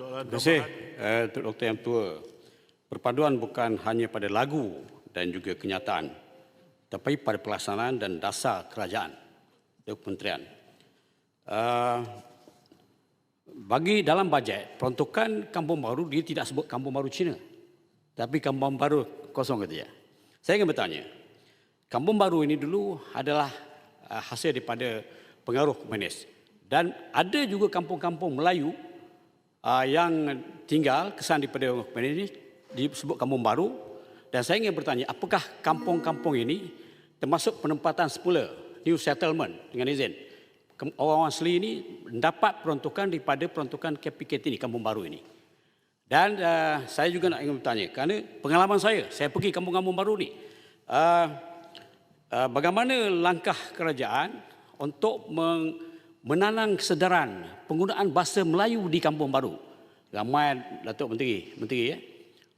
soalan Terima kasih, eh, Dr. Yang Tua. Perpaduan bukan hanya pada lagu dan juga kenyataan, tapi pada pelaksanaan dan dasar kerajaan dan kementerian. Uh, bagi dalam bajet, peruntukan kampung baru, dia tidak sebut kampung baru Cina. Tapi kampung baru kosong kata dia. Saya ingin bertanya, kampung baru ini dulu adalah uh, hasil daripada pengaruh komunis. Dan ada juga kampung-kampung Melayu uh, yang tinggal kesan daripada komunis ini disebut kampung baru. Dan saya ingin bertanya, apakah kampung-kampung ini termasuk penempatan semula, new settlement dengan izin? Orang-orang asli ini mendapat peruntukan daripada peruntukan KPKT ini, kampung baru ini. Dan uh, saya juga nak ingin bertanya, kerana pengalaman saya, saya pergi kampung-kampung baru ni, uh, uh, bagaimana langkah kerajaan untuk meng, menanam kesedaran penggunaan bahasa Melayu di kampung baru. Ramai Datuk Menteri, Menteri ya,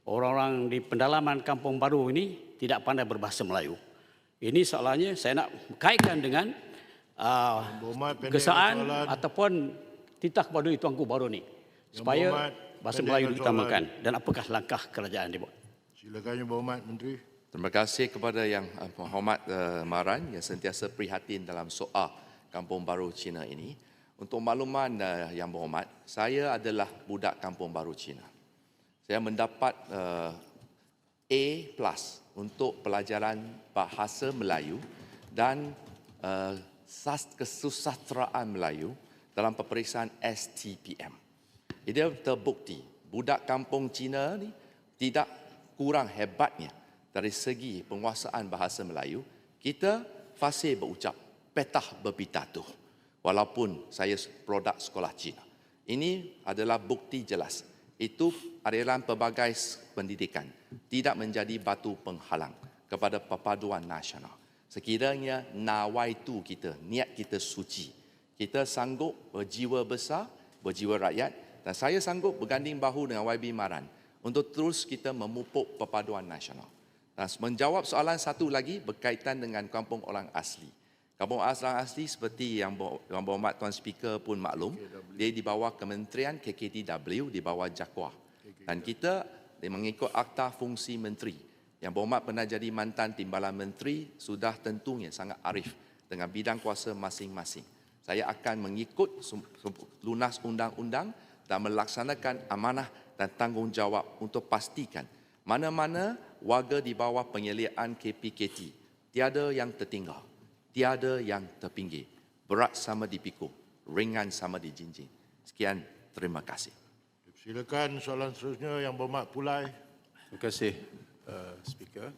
orang-orang di pendalaman kampung baru ini tidak pandai berbahasa Melayu. Ini soalannya saya nak kaitkan dengan uh, Berhormat, kesaan soalan. ataupun titah kepada Tuanku Baru ni supaya Berhormat, bahasa Melayu diutamakan dan apakah langkah kerajaan dibuat. Silakan Yang Berhormat Menteri. Terima kasih kepada yang uh, Muhammad uh, Maran yang sentiasa prihatin dalam soal Kampung Baru Cina ini. Untuk makluman uh, yang berhormat, saya adalah budak Kampung Baru Cina. Saya mendapat uh, A plus untuk pelajaran bahasa Melayu dan uh, sas- kesusasteraan Melayu dalam peperiksaan STPM. Ia terbukti budak kampung Cina ni tidak kurang hebatnya dari segi penguasaan bahasa Melayu. Kita fasih berucap, petah berpitatuh. Walaupun saya produk sekolah Cina. Ini adalah bukti jelas. Itu adalah pelbagai pendidikan tidak menjadi batu penghalang kepada perpaduan nasional. Sekiranya nawaitu kita, niat kita suci, kita sanggup berjiwa besar, berjiwa rakyat dan saya sanggup berganding bahu dengan YB Maran untuk terus kita memupuk perpaduan nasional. Dan menjawab soalan satu lagi berkaitan dengan kampung orang asli. Kampung orang asli seperti yang yang berhormat Tuan Speaker pun maklum, dia di bawah Kementerian KKTW, di bawah Jakwa. Dan kita dia mengikut Akta Fungsi Menteri. Yang berhormat pernah jadi mantan timbalan menteri, sudah tentunya sangat arif dengan bidang kuasa masing-masing. Saya akan mengikut lunas undang-undang dan melaksanakan amanah dan tanggungjawab untuk pastikan mana-mana warga di bawah penyeliaan KPKT tiada yang tertinggal, tiada yang terpinggir, berat sama dipikul, ringan sama dijinjing. Sekian, terima kasih. Silakan soalan seterusnya Yang Berhormat Pulai. Terima kasih, uh, Speaker.